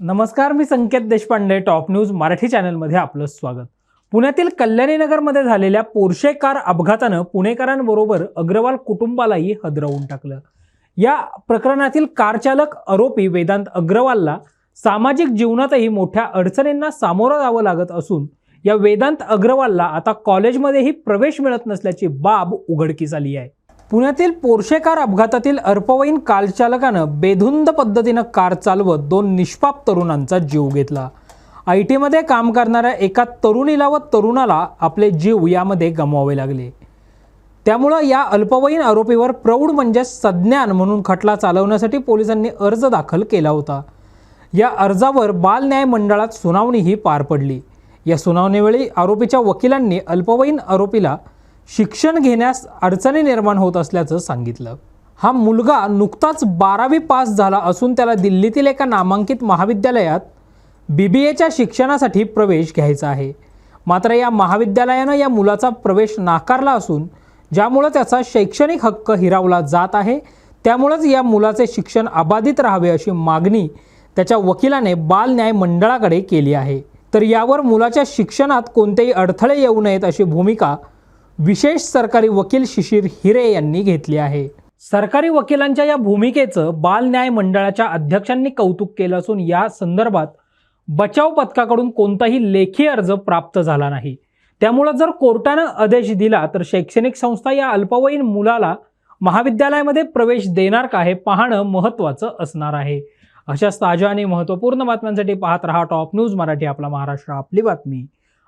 नमस्कार मी Sanket Deshpande top news Marathi चॅनलमध्ये आपलं स्वागत. पुण्यातील कल्याणी नगरमध्ये झालेल्या पोर्शे कार अपघातानं पुणेकरांबरोबर अग्रवाल कुटुंबालाही हदरवून टाकलं. या प्रकरणातील कारचालक आरोपी वेदांत अग्रवालला सामाजिक जीवनातही मोठ्या अडचणींना सामोरं जावं लागत असून या वेदांत अग्रवालला आता कॉलेजमध्येही प्रवेश मिळत नसल्याची बाब उघडकीस आली आहे. पुण्यातील पोर्शे कार अपघातातील अल्पवयीन कारचालकानं बेधुंद पद्धतीनं कार चालवत दोन निष्पाप तरुणांचा जीव घेतला. आय टीमध्ये काम करणाऱ्या एका तरुणीला व तरुणाला आपले जीव यामध्ये गमवावे लागले. त्यामुळं या अल्पवयीन आरोपीवर प्रौढ म्हणजे सज्ञान म्हणून खटला चालवण्यासाठी पोलिसांनी अर्ज दाखल केला होता. या अर्जावर बाल न्याय मंडळात सुनावणीही पार पडली. या सुनावणीवेळी आरोपीच्या वकिलांनी अल्पवयीन आरोपीला शिक्षण घेण्यास अडचणी निर्माण होत असल्याचं सांगितलं. हा मुलगा नुकताच बारावी पास झाला असून त्याला दिल्लीतील एका नामांकित महाविद्यालयात बी बी एच्या शिक्षणासाठी प्रवेश घ्यायचा आहे. मात्र या महाविद्यालयानं या मुलाचा प्रवेश नाकारला असून ज्यामुळं त्याचा शैक्षणिक हक्क हिरावला जात आहे त्यामुळंच या मुलाचे शिक्षण अबाधित राहावे अशी मागणी त्याच्या वकिलाने बाल न्याय मंडळाकडे केली आहे. तर यावर मुलाच्या शिक्षणात कोणतेही अडथळे येऊ नयेत अशी भूमिका विशेष सरकारी वकील शिशिर हिरे यांनी घेतली आहे. सरकारी वकिलांच्या या भूमिकेचं बाल न्याय मंडळाच्या अध्यक्षांनी कौतुक केलं असून या संदर्भात बचाव पथकाकडून कोणताही लेखी अर्ज प्राप्त झाला नाही. त्यामुळं जर कोर्टानं आदेश दिला तर शैक्षणिक संस्था या अल्पवयीन मुलाला महाविद्यालयामध्ये प्रवेश देणार का हे पाहणं महत्त्वाचं असणार आहे. अशाच ताज्या आणि महत्त्वपूर्ण बातम्यांसाठी पाहत रहा टॉप न्यूज मराठी आपला महाराष्ट्र आपली बातमी.